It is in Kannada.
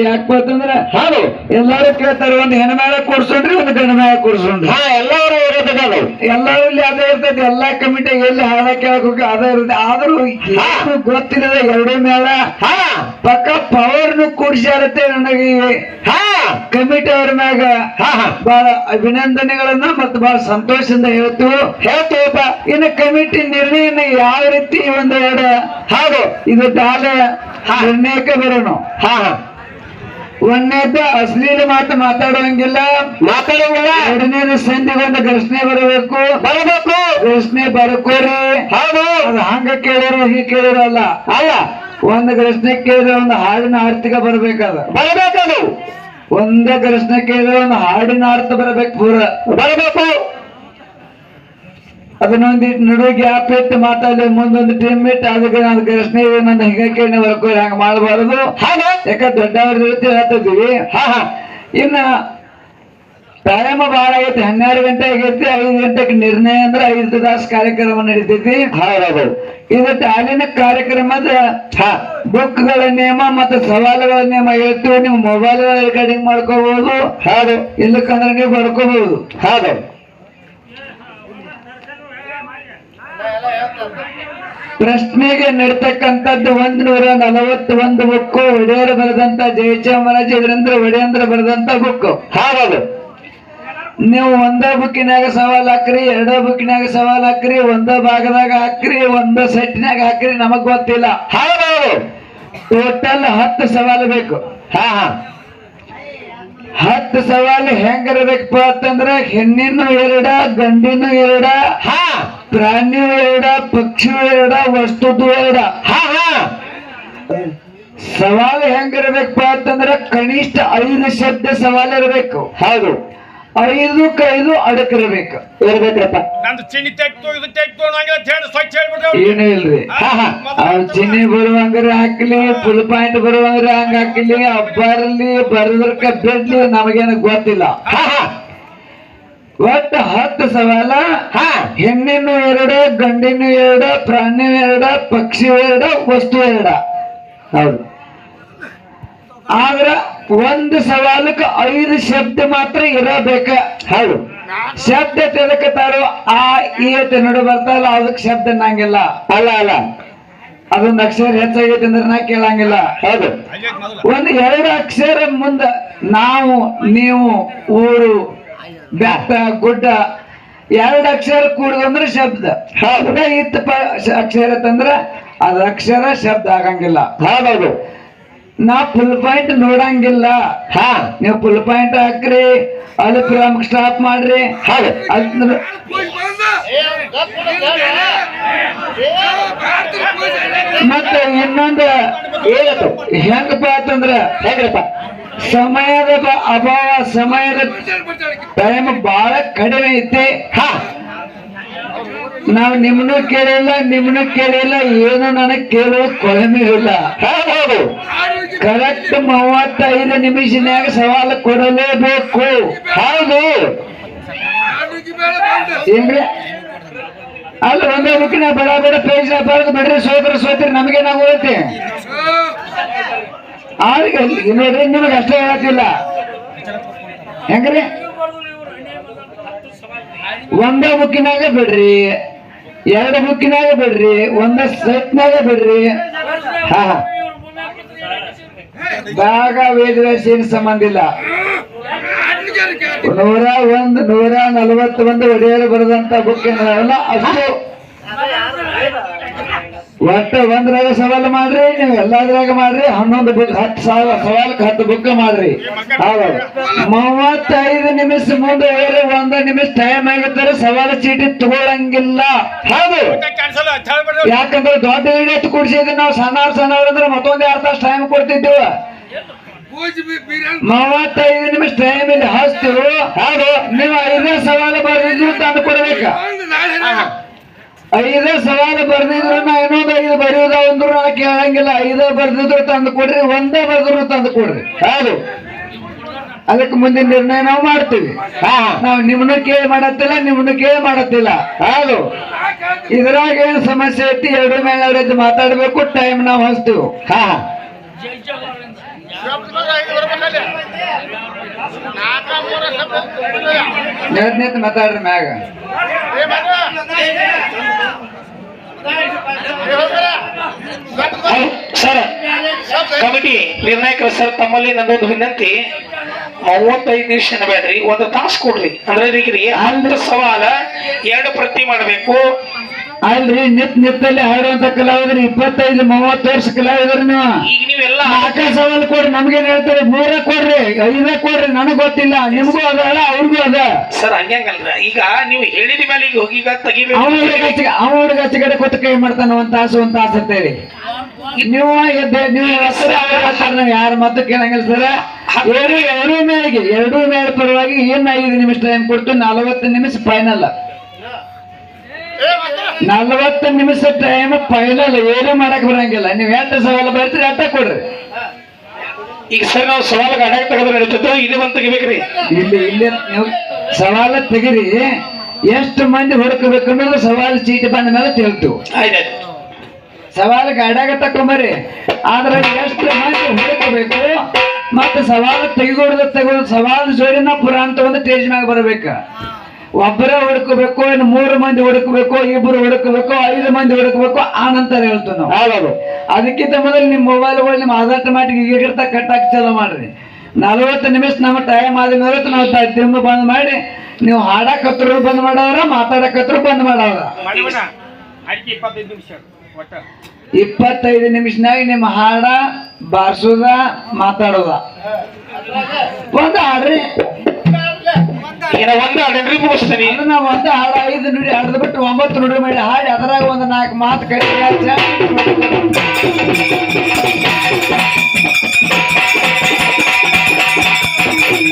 ಯಾಕಪ್ಪ ಅಂತಂದ್ರ ಹೌದು. ಎಲ್ಲಾರು ಕೇಳ್ತಾರೆ ಒಂದು ಹೆಣ್ಮೇಳ ಕೂರ್ಸೋಣ್ರಿ ಒಂದು ಗಂಡ ಮೇಳ ಕೂಡ್ಸೋಣ್ರಿ ಹಾ ಎಲ್ಲರೂ ಎಲ್ಲಾರು ಇಲ್ಲಿ ಅದೇ ಇರ್ತೈತಿ ಎಲ್ಲಾ ಕಮಿಟಿ ಎಲ್ಲಿ ಹಾಡ ಕೇಳಕ್ಕೆ ಹೋಗಿ ಅದೇ ಇರುತ್ತೆ. ಆದ್ರೂ ಗೊತ್ತಿಲ್ಲದ ಎರಡು ಮೇಳ ಹಾ. ಪಕ್ಕ ಪವರ್ನು ಕೂಡ್ಸ್ಯಾರತ್ತೆ ನನಗೆ ಹಾ. ಕಮಿಟಿ ಅವ್ರ ಮ್ಯಾಗ. ಹಾ ಹಾ. ಬಹಳ ಅಭಿನಂದನೆಗಳನ್ನ ಮತ್ತೆ ಬಹಳ ಸಂತೋಷದಿಂದ ಹೇಳ್ತೀವಿ ಹೇಳ್ತೀವಪ್ಪ ಇನ್ನು ಕಮಿಟಿ ನಿರ್ಣಯನ ಯಾವ ರೀತಿ ಒಂದು ಎರಡು ಹೌದು. ಇದು ದಾಲೆ ನಿರ್ಣಯಕ್ಕೆ ಬರೋಣ. ಹಾ ಹಾ. ಒಂದನೇದು ಅಶ್ಲೀಲ ಮಾತು ಮಾತಾಡುವಂಗಿಲ್ಲ ಮಾತಾಡೋಂಗಿಲ್ಲ. ಎರಡನೇದು ಸಂಧಿಗೊಂದು ಘರ್ಷಣೆ ಬರಬೇಕು. ಬರಬೇಕು. ಘರ್ಷಣೆ ಬರ್ಕೋರಿ ಹೌದು. ಅದು ಹಂಗ ಕೇಳಿರೋ ಹೀಗೆ ಕೇಳಿರೋ ಅಲ್ಲ. ಅಲ್ಲ. ಒಂದು ಘರ್ಷಣೆ ಕೇಳಿದ್ರೆ ಒಂದು ಹಾಡಿನ ಆರ್ಥಿಕ ಬರಬೇಕಾದ. ಬರಬೇಕದು. ಒಂದೇ ಘರ್ಷಣೆ ಕೇಳಿದ್ರೆ ಒಂದು ಹಾಡಿನ ಅರ್ಥ ಬರಬೇಕು ಪೂರ. ಬರಬೇಕು. ಅದನ್ನೊಂದಿಟ್ಟು ನಡುವೆ ಗ್ಯಾಪ್ ಇಟ್ಟು ಮಾತಾಡಿ ಮುಂದೊಂದು ಟೀಮ್ ಇಟ್ಟು ಅದಕ್ಕೆ ನಾನು ಘರ್ಷಣೆ ನನ್ನ ಹಿಂಗ ಕೇಳಿ ಬರ್ಕೋರಿ ಹಂಗ ಮಾಡಬಾರದು. ಯಾಕಂದ್ರೆ ಯಾಕ ದೊಡ್ಡವ್ರ ಜೊತೆ ಹೇಳ್ತಿದ್ವಿ ಹಾ ಹಾ. ಇನ್ನ ಟೈಮ್ ಬಹಳ ಆಗೈತಿ. ಹನ್ನೆರಡು ಗಂಟೆ ಆಗೈತಿ. ಐದು ಗಂಟೆಗೆ ನಿರ್ಣಯ ಅಂದ್ರೆ ಐದು ತಾಸು ಕಾರ್ಯಕ್ರಮ ನಡೀತೈತಿ. ಹೌದೌದು. ಇದು ಅಲ್ಲಿನ ಕಾರ್ಯಕ್ರಮದ ಹಾ. ಬುಕ್ಗಳ ನಿಯಮ ಮತ್ತೆ ಸವಾಲುಗಳ ನಿಯಮ ಹೇಳ್ತೀವಿ. ನೀವು ಮೊಬೈಲ್ ರೆಕಾರ್ಡಿಂಗ್ ಮಾಡ್ಕೋಬಹುದು ಹೌದು. ಇಲ್ಲಕ್ಕಂದ್ರೆ ನೀವು ಬರ್ಕೋಬಹುದು ಹೌದು. ಪ್ರಶ್ನೆಗೆ ನಡೀತಕ್ಕಂಥದ್ದು ಒಂದ್ ನೂರ ನಲವತ್ತು ಒಂದು ಬುಕ್ಕು ಒಡೆಯರ್ ಬರೆದಂತ ಜಯಚಾಮರಾಜ ಇದರಿಂದ ಒಡೆಯಂದ್ರ ಬರೆದಂತ ಬುಕ್ಕು. ಹಾಗದು ನೀವು ಒಂದ ಬುಕ್ಕಿನಾಗ ಸವಾಲ್ ಹಾಕ್ರಿ ಎರಡೋ ಬುಕ್ಕಿನಾಗ ಸವಾಲ್ ಹಾಕ್ರಿ ಒಂದ ಭಾಗದಾಗ ಹಾಕ್ರಿ ಒಂದ ಸೆಟ್ನಾಗ ಹಾಕ್ರಿ ನಮಗ್ ಗೊತ್ತಿಲ್ಲ. ಹೌದು ಟೋಟಲ್ ಹತ್ತು ಸವಾಲು ಬೇಕು. ಹಾ ಹಾ. ಹತ್ತು ಸವಾಲು ಹೆಂಗಿರ್ಬೇಕಪ್ಪ ಅಂತಂದ್ರೆ ಹೆಣ್ಣಿನ ಎರಡ ಗಂಡಿನ ಎರಡ. ಹಾ ಪ್ರಾಣಿಯು ಎರಡ ಪಕ್ಷಿ ಎರಡ ವಸ್ತುದು ಎರಡ ಹಾ ಹಾ. ಸವಾಲು ಹೆಂಗಿರ್ಬೇಕಪ್ಪ ಅಂತಂದ್ರ ಕನಿಷ್ಠ ಐದು ಶಬ್ದ ಸವಾಲು ಇರಬೇಕು. ಹೌದು. ಐದು ಐದು ಅಡಕಿರ್ಬೇಕು. ಇರ್ಬೇಕ್ರಪ್ಪ. ನಂದು ಚಿನ್ನಿ ಇದು ಹೇಳಿ ಸ್ವಚ್ಛ ಹೇಳ್ಬಿಟ್ಟು ಏನೂ ಇಲ್ರಿ. ಹಾ ಹಾ. ಅವ್ ಚಿನ್ನಿ ಬರುವಂಗ್ರೆ ಹಾಕ್ಲಿ ಫುಲ್ ಪಾಯಿಂಟ್ ಬರುವಂಗ್ರೆ ಹಂಗ ಹಾಕ್ಲಿ ಬರಲಿ ಬರದ್ರ ಬಿಡ್ಲಿ ನಮಗೇನು ಗೊತ್ತಿಲ್ಲ. ಹಾ ಹಾ. ಒಟ್ಟು ಹತ್ತು ಸವಾಲ. ಹಾ. ಹೆಣ್ಣಿನ ಎರಡ ಗಂಡಿನ ಎರಡ ಪ್ರಾಣಿ ಎರಡ ಪಕ್ಷಿ ಎರಡ ವಸ್ತು ಎರಡ. ಹೌದು. ಆದ್ರ ಒಂದು ಸವಾಲಕ್ಕೆ ಐದು ಶಬ್ದ ಮಾತ್ರ ಇರಬೇಕ. ಹೌದು. ಶಬ್ದ ತಿಳ್ಕತಾರೋ ಆ ಈ ನಡು ಬರ್ತಾರಲ್ಲ ಅದಕ್ಕೆ ಶಬ್ದ ನಂಗಿಲ್ಲ ಅಲ್ಲ ಅಲ್ಲ. ಅದೊಂದು ಅಕ್ಷರ ಹೆಚ್ಚಾಗೈತೆ ಅಂದ್ರೆ ನಾ ಕೇಳಂಗಿಲ್ಲ. ಹೌದು. ಒಂದು ಎರಡು ಅಕ್ಷರ ಮುಂದ ನಾವು ನೀವು ಊರು ಬೆಟ್ಟ ಗುಡ್ಡ ಎರಡು ಅಕ್ಷರ ಕೂಡುದಂದ್ರೆ ಶಬ್ದ. ಹೌದು. ಹೌದ ಇತ್ತು ಅಕ್ಷರ ತಂದ್ರ ಅದ ಅಕ್ಷರ ಶಬ್ದ ಆಗಂಗಿಲ್ಲ. ಹೌದೌದು. ನಾ ಫುಲ್ ಪಾಯಿಂಟ್ ನೋಡಂಗಿಲ್ಲ. ಹಾ. ನೀವು ಫುಲ್ ಪಾಯಿಂಟ್ ಹಾಕ್ರಿ ಅಲ್ಲಿ ಪ್ರಮುಖ ಸ್ಟಾಪ್ ಮಾಡ್ರಿ. ಮತ್ತೆ ಇನ್ನೊಂದು ಹೆಂಗಪ್ಪ ಅಂತಂದ್ರ ಹೇಗ್ರಪ್ಪ ಸಮಯದ ಅಭಾವ, ಸಮಯದ ಟೈಮ್ ಬಹಳ ಕಡಿಮೆ ಐತಿ. ನಾವು ನಿಮ್ಮನ್ನು ಕೇಳಿಲ್ಲ ನಿಮ್ಮನ್ನು ಕೇಳಿಲ್ಲ, ಏನು ನನಗೆ ಕೇಳೋ ಕೊಳಮೆ ಇಲ್ಲ. ಹೌದು. ಕರೆಕ್ಟ್ ಮೂವತ್ತೈದು ನಿಮಿಷನ್ಯಾಗ ಸವಾಲು ಕೊಡಲೇಬೇಕು. ಹೌದು. ಅಲ್ಲ, ಒಂದೇ ಬುಕ್ಕಿನ ಬಡ ಬಡ ಪೇಜ್ ಬರೆದು ಬಿಡ್ರಿ ಸೋದ್ರ, ಸೋತ್ರಿ, ನಮಗೆ ನಾವು ಓದ್ತಿ ನೋಡ್ರಿ ನಿಮಗೆ ಅಷ್ಟೇ ಹೇಳತ್ತಿಲ್ಲ. ಹೆಂಗ್ರಿ? ಒಂದೇ ಬುಕ್ಕಿನಾಗ ಬಿಡ್ರಿ. ಎರಡು ಬುಕ್ಕಿನಾಗ ಬಿಡ್ರಿ. ಒಂದ ಸೆಟ್ನಾಗ ಬಿಡ್ರಿ. ಹಾ ಭಾಗ ವೇದವ್ಯಾಸ ಏನು ಸಂಬಂಧ ಇಲ್ಲ. ನೂರ ಒಂದ್, ನೂರ ನಲವತ್ತು ಒಂದು ಒಡೆಯರು ಬರೆದಂತ ಬುಕ್ ಏನಲ್ಲ ಅಷ್ಟು ಒಟ್ಟು ಒಂದ್ರಾಗ ಸವಾಲು ಮಾಡ್ರಿ, ನೀವು ಎಲ್ಲಾದ್ರಾಗ ಮಾಡ್ರಿ, ಹನ್ನೊಂದು ಬುಕ್ ಹತ್ತು ಸಾವಿರ ಸವಾಲಕ್ಕೆ ಹತ್ತು ಬುಕ್ ಮಾಡ್ರಿ. ಹೌದು. ಮೂವತ್ತೈದು ನಿಮಿಷ ಮುಂದೆ ಹೋದ್ರೆ ಒಂದ ನಿಮಿಷ ಟೈಮ್ ಆಗಿರ್ತಾರೆ ಸವಾಲು ಚೀಟಿ ತಗೊಳಂಗಿಲ್ಲ. ಹೌದು. ಯಾಕಂದ್ರೆ ದೊಡ್ಡ ಹಿಡಿಯತ್ತು ಕುಡಿಸಿದ್ವಿ ನಾವು ಸಣ್ಣ ಸಣ್ಣವ್ರು ಅಂದ್ರೆ ಮತ್ತೊಂದು ಎರಡು ತಾಸು ಟೈಮ್ ಕೊಡ್ತಿದ್ದೇವೆ. ಮೂವತ್ತೈದು ನಿಮಿಷ ಟೈಮ್ ಇಲ್ಲಿ ಹಸ್ತಿರು ಹೌದು. ನೀವು ಐದನೇ ಸವಾಲು ಬರ್ದಿದ್ರು ತಂದು ಕೊಡ್ಬೇಕ. ಐದೇ ಸವಾಲು ಬರ್ದಿದ್ರು ನಾ ಇನ್ನೊಂದು ಐದು ಬರೆಯುದ ಅಂದ್ರು ನಾ ಕೇಳಂಗಿಲ್ಲ. ಐದೇ ಬರ್ದಿದ್ರು ತಂದು ಕೊಡ್ರಿ ಒಂದೇ ಬರ್ದ್ರು ತಂದು ಕೊಡ್ರಿ. ಹೌದು. ಅದಕ್ಕೆ ಮುಂದಿನ ನಿರ್ಣಯ ನಾವು ಮಾಡ್ತೀವಿ. ಹಾ. ನಾವು ನಿಮ್ಮನ್ನ ಕೇಳಿ ಮಾಡತ್ತಿಲ್ಲ ನಿಮ್ನ ಕೇಳಿ ಮಾಡತ್ತಿಲ್ಲ. ಹೌದು. ಇದ್ರಾಗ ಏನ್ ಸಮಸ್ಯೆ ಐತಿ ಎರಡು ಮೇಲೆ ಎರಡು ಎದ್ದು ಮಾತಾಡ್ಬೇಕು ಟೈಮ್ ನಾವು ಹಚ್ತೀವಿ. ಹಾ. ನೆಟ್ ನಿಂತ ಮಾತಾಡ್ರಿ ಮ್ಯಾಗ. ಸರ್, ಕಮಿಟಿ ನಿರ್ಣಾಯಕರು ಸರ್, ತಮ್ಮಲ್ಲಿ ನಂದೊಂದು ವಿನಂತಿ. ಮೂವತ್ತೈದು ನಿಮಿಷ ಬೇಡ್ರಿ? ಒಂದು ತಾಸು ಕೊಡ್ರಿ. ಅಂದ್ರೆ ಹತ್ತು ಸವಾಲ, ಎರಡು ಪ್ರತಿ ಮಾಡಬೇಕು. ಅಲ್ರಿ ನಿತ್ ನಿತ್ತಲ್ಲಿ ಹಾಡುವಂತ ಕಲಾವಿದ್ರು ಇಪ್ಪತ್ತೈದು ಮೂವತ್ತು ವರ್ಷ ಕಲಾವಿದ್ರು ನೀವು. ಈಗ ನೀವೆಲ್ಲ ನಾಲ್ಕ ಸವಾಲ್ ಕೊಡ್ರಿ ನಮ್ಗೇನ್ ಹೇಳ್ತಾರೆ ಮೂರ ಕೊಡ್ರಿ ಐದ ಕೊಡ್ರಿ ನನಗ್ ಗೊತ್ತಿಲ್ಲ ನಿಮ್ಗೂ ಅದ ಅಲ್ಲ ಅವ್ರಿಗೂ ಅದ. ಸರ್ ಹಂಗಂಗಲ್ರ? ಈಗ ನೀವು ಹೇಳಿದ ಮೇಲೆ ಈಗ ಹೋಗಿ ಈಗ ತೆಗಿಬೇಕು. ಅವ ಹುಡುಗ ಸಿಗಡೆ ಕೊಟ್ಟು ಕೈ ಮಾಡ್ತಾನ ಒಂದ್ ತಾಸು ಒಂದ್ ತಾಸು ಅಂತೇಳಿ. ನೀವು ಎದ್ದೆ ನೀವು ಹೆಸರು ಯಾರ ಮಾತು ಕೇಳಂಗಿಲ್ಲ ಸರ್. ಎರಡು ಎರಡು ಮೇಳಿಗೆ ಎರಡು ಮೇಳ ಪರವಾಗಿ ಏನ್ ಐದು ನಿಮಿಷ ಟೈಮ್ ಕೊಡ್ತು ನಲವತ್ತು ನಿಮಿಷ ಫೈನಲ್ ನಲವತ್ತು ನಿಮಿಷ ಟೈಮ್ ಫೈನಲ್ ಏನು ಮಾಡಕ್ ಬರಂಗಿಲ್ಲ. ನೀವ್ ಎಂತ ಸವಾಲು ಬರ್ತೀರಿ ಅಂತ ಕೊಡ್ರಿ. ಈಗ ಸರ್ ನಾವು ಸವಾಲು ಅಡ್ಯಾಗ ತೆಗೆದ್ರೆ ನಡೀತದೆ ಇಲ್ಲಿ ಬಂದು ತೆಗಿಬೇಕ್ರಿ. ಇಲ್ಲಿ ಇಲ್ಲಿ ನೀವು ಸವಾಲ ತೆಗಿರಿ. ಎಷ್ಟು ಮಂದಿ ಹುಡುಕಬೇಕು ಅನ್ನೋದು ಸವಾಲು ಚೀಟಿ ಬಂದ ಮೇಲೆ ತಿಳ್ತು. ಆಯ್ತಾಯ್ತು. ಸವಾಲು ತಕೊಂಬರಿ ಆದ್ರೆ ಎಷ್ಟು ಮಂದಿ ಹುಡುಕಬೇಕು ಮತ್ತೆ ಸವಾಲು ತೆಗೆದು ತೆಗೆದು ಸವಾಲು ಜೋಡಿನ ಪುರಾಣ ತಗೊಂಡು ಟೇಜ್ ಮ್ಯಾಗ ಬರ್ಬೇಕು. ಒಬ್ಬರೇ ಹುಡುಕಬೇಕು ಇನ್ನು ಮೂರು ಮಂದಿ ಹುಡುಕಬೇಕು ಇಬ್ಬರು ಹುಡುಕಬೇಕು ಐದು ಮಂದಿ ಹುಡುಕಬೇಕು ಆ ನಂತರ ಹೇಳ್ತೀವಿ ನಾವು. ಅದಕ್ಕಿಂತ ಮೊದಲು ನಿಮ್ಮ ಮೊಬೈಲ್ಗಳು ನಿಮ್ಮ ಆಧಾರ್ ಮಾಟಿಗೆ ಈಗಿರ್ತಾ ಕಟ್ಟಾಕಿ ಚಲೋ ಮಾಡ್ರಿ. ನಲವತ್ತು ನಿಮಿಷ ನಮ್ಮ ಟೈಮ್ ಆದ ಮೇಲೆ ನಾವು ತಿಂಬ ಬಂದ್ ಮಾಡಿ ನೀವು ಹಾಡಕತ್ರು ಬಂದ್ ಮಾಡವ್ರ ಮಾತಾಡಕತ್ರು ಬಂದ್ ಮಾಡವ್ರ. ಇಪ್ಪತ್ತೈದು ನಿಮಿಷನಾಗ ನಿಮ್ಮ ಹಾಡ ಬಾರ್ಸೋದ ಮಾತಾಡೋದ. ಒಂದು ಹಾಡ್ರಿ. ಈಗ ನಾ ಒಂದು ಅಡನ್ರಿ ಮುಗಿಸ್ತೀನಿ. ಅದನ್ನ ಒಂದು ಹಾಡ ಐದು ನುಡಿ ಹಾಡ್ದು ಬಿಟ್ಟು ಒಂಬತ್ತು ನುಡಿ ಮಾಡಿ ಹಾಡಿ ಅದರಾಗ ಒಂದು ನಾಲ್ಕು ಮಾತು ಕೈ